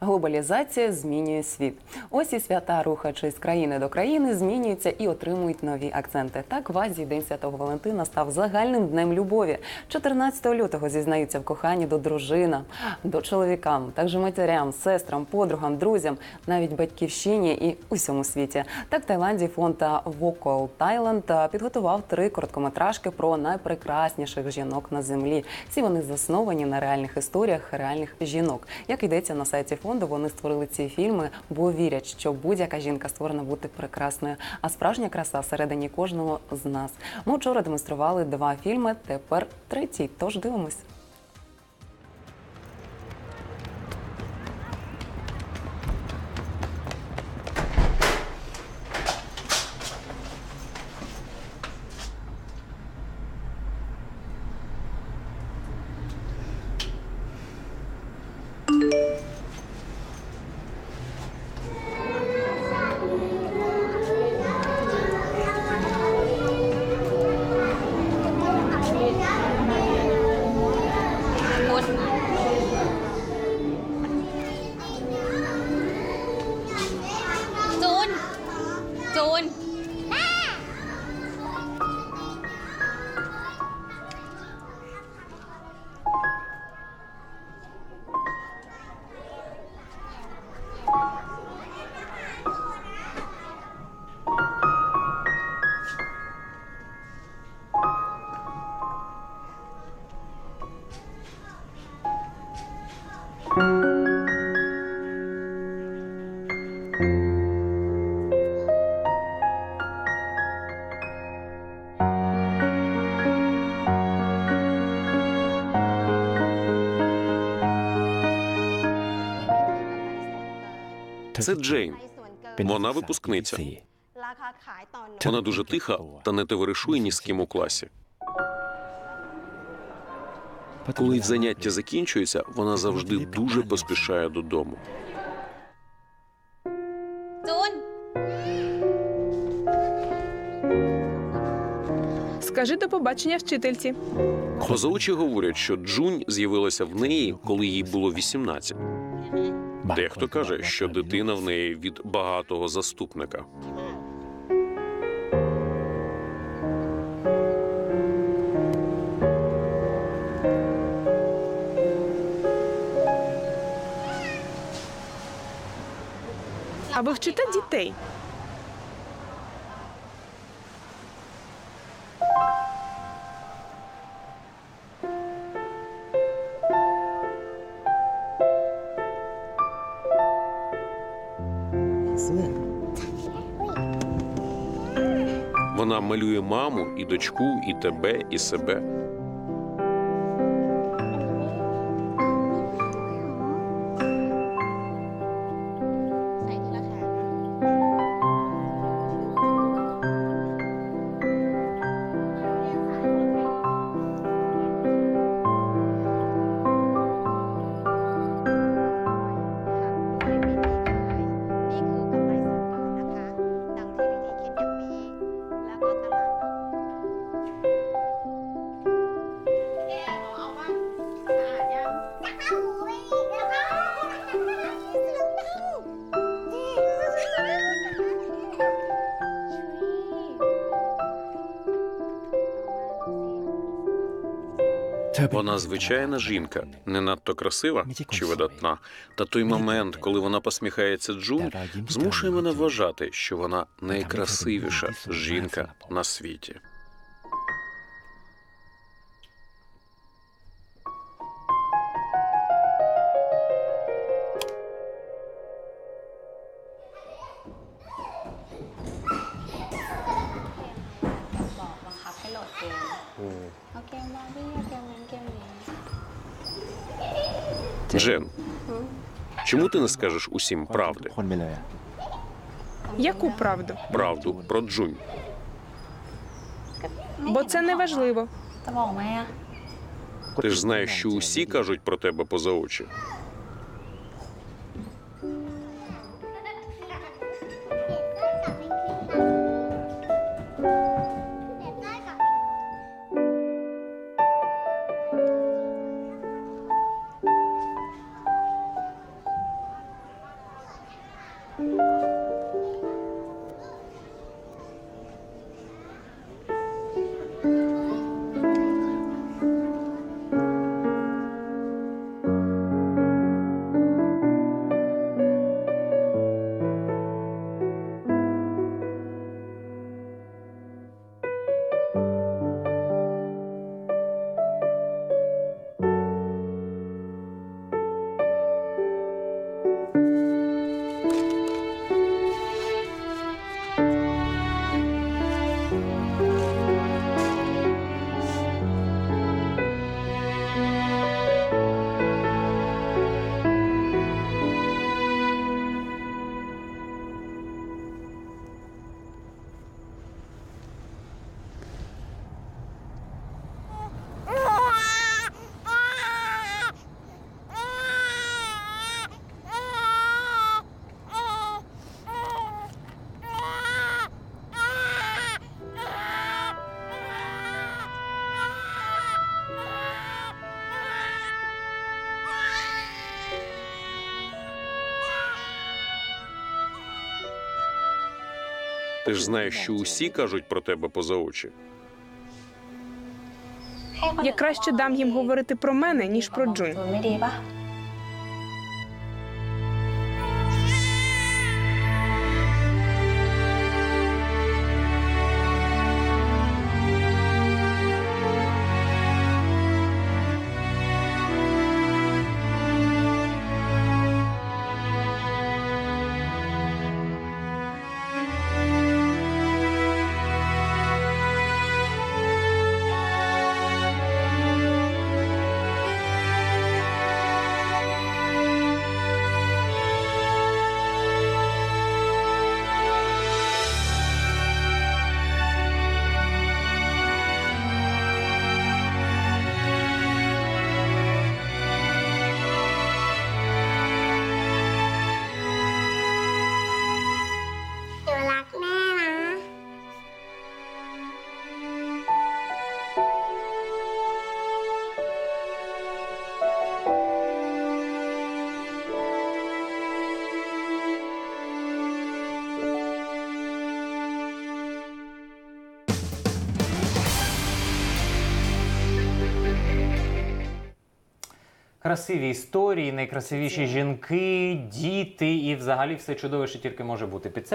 Глобалізація змінює світ. Ось і свята, рухаючись з країни до країни, змінюються і отримують нові акценти. Так в Азії День Святого Валентина став загальним днем любові. 14 лютого зізнаються в коханні до дружина, до чоловікам, також матерям, сестрам, подругам, друзям, навіть батьківщині і усьому світі. Так в Таїланді фонд Vocal Thailand підготував три короткометражки про найпрекрасніших жінок на землі. Всі вони засновані на реальних історіях реальних жінок. Як йдеться на сайті фонду, вони створили ці фільми, бо вірять, що будь-яка жінка створена бути прекрасною, а справжня краса всередині кожного з нас. Ми вчора демонстрували два фільми. Тепер третій. Тож дивимось. Це Джейн. Вона випускниця. Вона дуже тиха та не товаришує ні з ким у класі. Коли заняття закінчується, вона завжди дуже поспішає додому. Скажи до побачення вчительці. Позаучі говорять, що Джунь з'явилася в неї, коли їй було 18. Дехто каже, що дитина в неї від багатого заступника. А ви вчите дітей? Вона малює маму і дочку, і тебе, і себе. Вона звичайна жінка, не надто красива чи видатна. Та той момент, коли вона посміхається Джун, змушує мене вважати, що вона найкрасивіша жінка на світі. Джен, чому ти не скажеш усім правди? คนไปเลยอะ Яку правду? Правду про Джунь. Бо це не важливо. จะบอกไหมอะ Ти ж знаєш, що усі кажуть про тебе поза очі. Ти ж знаєш, що усі кажуть про тебе поза очі. Я краще дам їм говорити про мене, ніж про Джун. Красиві історії, найкрасивіші жінки, діти і взагалі все чудове, що тільки може бути. Під це